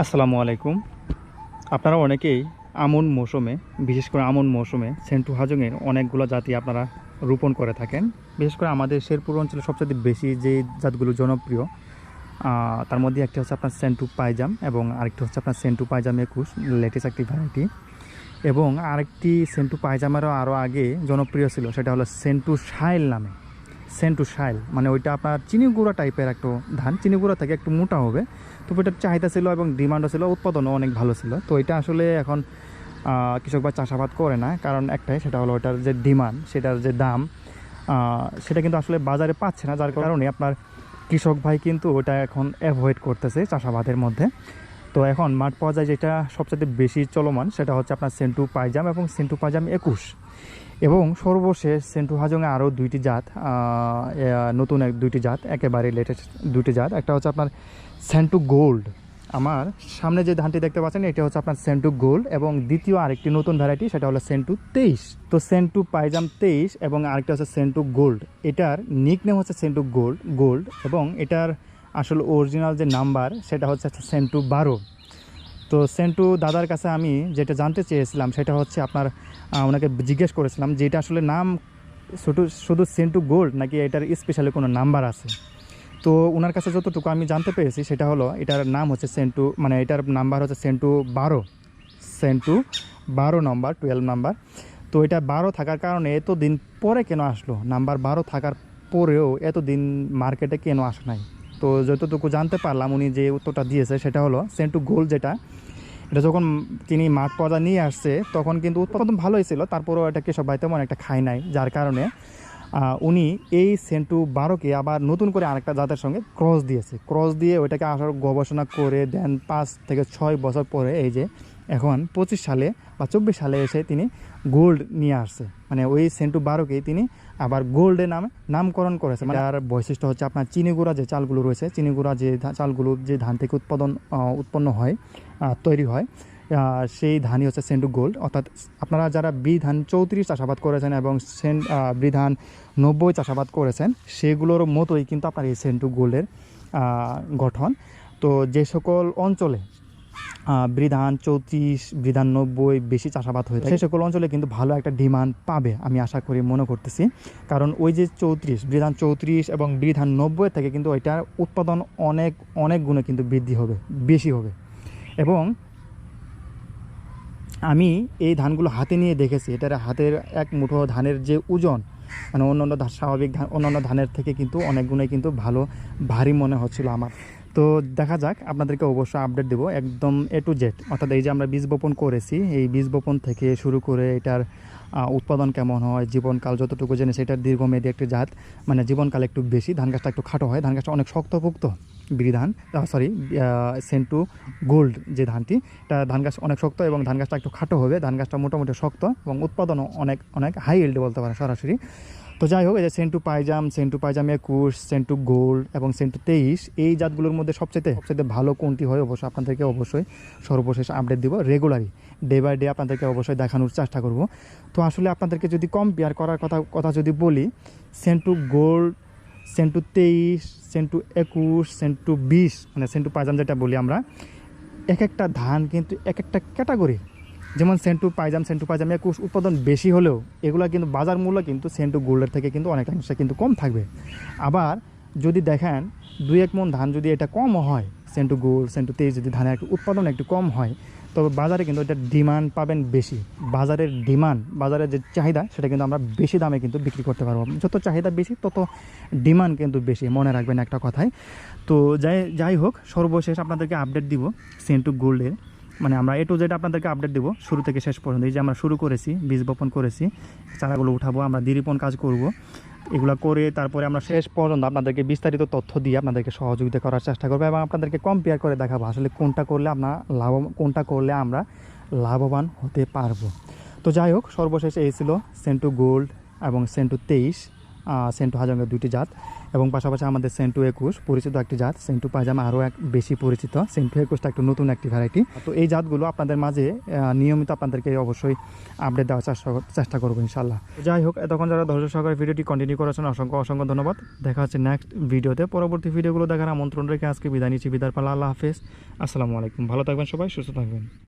আসসালামু আলাইকুম। আপনারা অনেকেই আমন মৌসুমে, বিশেষ করে আমন মৌসুমে সেন্টু হাজংয়ের অনেকগুলো জাতি আপনারা রোপণ করে থাকেন। বিশেষ করে আমাদের শেরপুর অঞ্চলে সবচেয়ে বেশি যে জাতগুলো জনপ্রিয় তার মধ্যে একটি হচ্ছে আপনার সেন্টু পাইজাম এবং আরেকটি হচ্ছে আপনার সেন্টু পাইজাম একুশ, লেটেস্ট একটি ভ্যারাইটি এবং আরেকটি সেন্টু পাইজামেরও আরও আগে জনপ্রিয় ছিল, সেটা হলো সেন্টু সাইল নামে। সেন্টু শাইল মানে ওইটা আপনার চিনি গুঁড়া টাইপের একটা ধান, চিনি গুঁড়া থেকে একটু মোটা হবে। তো ওইটার চাহিদা ছিল এবং ডিমান্ডও ছিল, উৎপাদনও অনেক ভালো ছিল। তো এটা আসলে এখন কৃষক বা চাষাবাদ করে না, কারণ একটাই, সেটা হলো ওটার যে ডিমান্ড সেটার যে দাম সেটা কিন্তু আসলে বাজারে পাচ্ছে না, যার কারণে আপনার কৃষক ভাই কিন্তু ওটা এখন অ্যাভয়েড করতেছে চাষাবাদের মধ্যে। তো এখন মাঠ পাওয়া যায় যেটা সবচেয়ে বেশি চলমান, সেটা হচ্ছে আপনার সেন্টু পাইজাম এবং সেন্টু পাইজাম একুশ। এবং সর্বশেষ সেন্টু হাজংয়ে আরও দুইটি জাত নতুন এক দুইটি জাত, একেবারে লেটেস্ট দুইটি জাত। একটা হচ্ছে আপনার সেন্টু গোল্ড। আমার সামনে যে ধানটি দেখতে পাচ্ছেন, এটা হচ্ছে আপনার সেন্টু গোল্ড এবং দ্বিতীয় আরেকটি নতুন ভ্যারাইটি সেটা হলো সেন্টু তেইশ। তো সেন্টু পাইজাম তেইশ এবং আরেকটা হচ্ছে সেন্টু গোল্ড। এটার নিক নেম হচ্ছে সেন্টু গোল্ড গোল্ড এবং এটার আসলে অরিজিনাল যে নাম্বার সেটা হচ্ছে সেন্টু বারো। তো সেন্টু দাদার কাছে আমি যেটা জানতে চেয়েছিলাম, সেটা হচ্ছে আপনার ওনাকে জিজ্ঞেস করেছিলাম যে এটা আসলে নাম শুধু শুধু সেন্টু গোল্ড নাকি এটার স্পেশালি কোনো নাম্বার আছে? তো ওনার কাছে যতটুকু আমি জানতে পেরেছি সেটা হলো এটার নাম হচ্ছে সেন্টু মানে এটার নাম্বার হচ্ছে সেন্টু বারো সেন্টু বারো নাম্বার টুয়েলভ নাম্বার তো এটা বারো থাকার কারণে এতদিন পরে কেন আসলো? নাম্বার বারো থাকার পরেও এতদিন মার্কেটে কেন আসে নাই? তো যতটুকু জানতে পারলাম উনি যে উত্তরটা দিয়েছে, সেটা হলো সেন্ট টু গোল যেটা, এটা যখন তিনি মাঠ পর্যায়ে নিয়ে আসছে, তখন কিন্তু উৎপাদন ভালোই ছিল, তারপরেও এটা কৃষক ভাই তেমন একটা খায় নাই, যার কারণে উনি এই সেন্টু বারোকে আবার নতুন করে আরেকটা জাতের সঙ্গে ক্রস দিয়েছে। ক্রস দিয়ে ওইটাকে আসার গবেষণা করে দেন পাঁচ থেকে ছয় বছর পরে এই যে এখন পঁচিশ সালে বা চব্বিশ সালে এসে তিনি গোল্ড নিয়ে আসছে। মানে ওই সেন্টু বারোকেই তিনি আবার গোল্ডের নামে, নামকরণ করেছে। মানে আর বৈশিষ্ট্য হচ্ছে আপনার চিনিগুড়া যে চালগুলো রয়েছে, চিনিগুড়া যে চালগুলো যে ধান থেকে উৎপাদন উৎপন্ন হয় তৈরি হয় সেই ধানই হচ্ছে সেন্টু গোল্ড। অর্থাৎ আপনারা যারা বি ধান চৌত্রিশ চাষাবাদ করেছেন এবং সেন বি ধান নব্বই চাষাবাদ করেছেন, সেগুলোর মতোই কিন্তু আপনার এই সেন্টু গোল্ডের গঠন। তো যে সকল অঞ্চলে বৃধান চৌত্রিশ, বৃধান নব্বই বেশি চাষাবাদ হয়ে থাকে সেই সকল অঞ্চলে কিন্তু ভালো একটা ডিমান্ড পাবে আমি আশা করি, মনে করতেছি। কারণ ওই যে চৌত্রিশ, বৃধান চৌত্রিশ এবং বৃধান নব্বই থেকে কিন্তু ওইটার উৎপাদন অনেক অনেক গুণে কিন্তু বৃদ্ধি হবে, বেশি হবে। এবং আমি এই ধানগুলো হাতে নিয়ে দেখেছি। এটার হাতের এক মুঠো ধানের যে ওজন মানে অন্যান্য ধা- স্বাভাবিক ধান, অন্যান্য ধানের থেকে কিন্তু অনেক গুণে কিন্তু ভালো, ভারী মনে হচ্ছিল আমার। তো দেখা যাক, আপনাদেরকে অবশ্যই আপডেট দেবো একদম এ টু জেড অর্থাৎ এই যে আমরা বীজ বপন করেছি, এই বীজ বপন থেকে শুরু করে এটার উৎপাদন কেমন হয়, জীবনকাল যতটুকু জেনে সেটার দীর্ঘমেয়াদী একটি জাত মানে জীবনকাল একটু বেশি, ধান গাছটা একটু খাটো হয়, ধান গাছটা অনেক শক্তপোক্ত। বিড়ি ধান সরি সেন্টু গোল্ড যে ধানটি এটা ধান গাছ অনেক শক্ত এবং ধান গাছটা একটু খাটো হবে। ধান গাছটা মোটামুটি শক্ত এবং উৎপাদনও অনেক অনেক হাই ইল্ড বলতে পারে সরাসরি। তো যাই হোক, এই যে সেন্টু পাইজাম সেন্টু পাইজাম একুশ সেন্টু গোল্ড এবং সেন্টু তেইশ, এই জাতগুলোর মধ্যে সবচেয়ে সবচেয়ে ভালো কোনটি হয় অবশ্যই আপনাদেরকে অবশ্যই সর্বশেষ আপডেট দিব রেগুলারই ডে বাই ডে আপনাদেরকে অবশ্যই দেখানোর চেষ্টা করব। তো আসলে আপনাদেরকে যদি কম্পেয়ার করার কথা কথা যদি বলি সেন্টু গোল্ড সেন্টু তেইশ, সেন্টু একুশ, সেন্টু বিশ মানে সেন্টু পাইজাম যেটা বলি আমরা এক একটা ধান কিন্তু এক একটা ক্যাটাগরি। যেমন সেন্টু পাইজাম সেন্টু পাইজাম একুশ উৎপাদন বেশি হলেও এগুলো কিন্তু বাজার মূল্য কিন্তু সেন্টু গোল্ডের থেকে কিন্তু অনেকাংশে কিন্তু কম থাকবে। আবার যদি দেখেন দুই এক মন ধান যদি এটা কম হয়, সেন্টু গোল্ড, সেন্টু তেইশ যদি ধানের একটু উৎপাদন একটু কম হয় তবে বাজারে কিন্তু এটার ডিমান্ড পাবেন বেশি। বাজারের ডিমান্ড বাজারের যে চাহিদা, সেটা কিন্তু আমরা বেশি দামে কিন্তু বিক্রি করতে পারব। যত চাহিদা বেশি, তত ডিমান্ড কিন্তু বেশি, মনে রাখবেন একটা কথাই তো যাই যাই হোক, সর্বশেষ আপনাদেরকে আপডেট দিব সেন্টু গোল্ডের মানে আমরা এ টু জেড আপনাদেরকে আপডেট দেবো, শুরু থেকে শেষ পর্যন্ত। এই যে আমরা শুরু করেছি, বীজ বপন করেছি, চারাগুলো উঠাবো, আমরা দিরিপন কাজ করব। এগুলো করে তারপরে আমরা শেষ পর্যন্ত আপনাদেরকে বিস্তারিত তথ্য দিয়ে আপনাদেরকে সহযোগিতা করার চেষ্টা করব এবং আপনাদেরকে কম্পেয়ার করে দেখাবো আসলে কোনটা করলে আপনার লাভ কোনটা করলে আমরা লাভবান হতে পারব। তো যাই হোক, সর্বশেষ এই ছিল সেন্টু গোল্ড এবং সেন্টু তেইশ সেন্টু হাজঙ্গের দুটি জাত এবং পাশাপাশি আমাদের সেন্টু একুশ, পরিচিত একটি জাত। সেন্টু পায়জামা আরও এক বেশি পরিচিত। সেন্টু একুশটা একটু নতুন একটি ভ্যারাইটি তো এই জাতগুলো আপনাদের মাঝে নিয়মিত আপনাদেরকে অবশ্যই আপডেট দেওয়ার চেষ্টা চেষ্টা করব ইনশাল্লাহ যাই হোক, এতক্ষণ যারা ধৈর্য সহকারে ভিডিওটি কন্টিনিউ করেছেন, অসংখ্য অসংখ্য ধন্যবাদ। দেখা হচ্ছে নেক্সট ভিডিওতে। পরবর্তী ভিডিওগুলো দেখার আমন্ত্রণ রেখে আজকে বিদায় নিচ্ছি। বিদার পালা, আল্লাহ হাফেজ। আসসালামু আলাইকুম। ভালো থাকবেন সবাই, সুস্থ থাকবেন।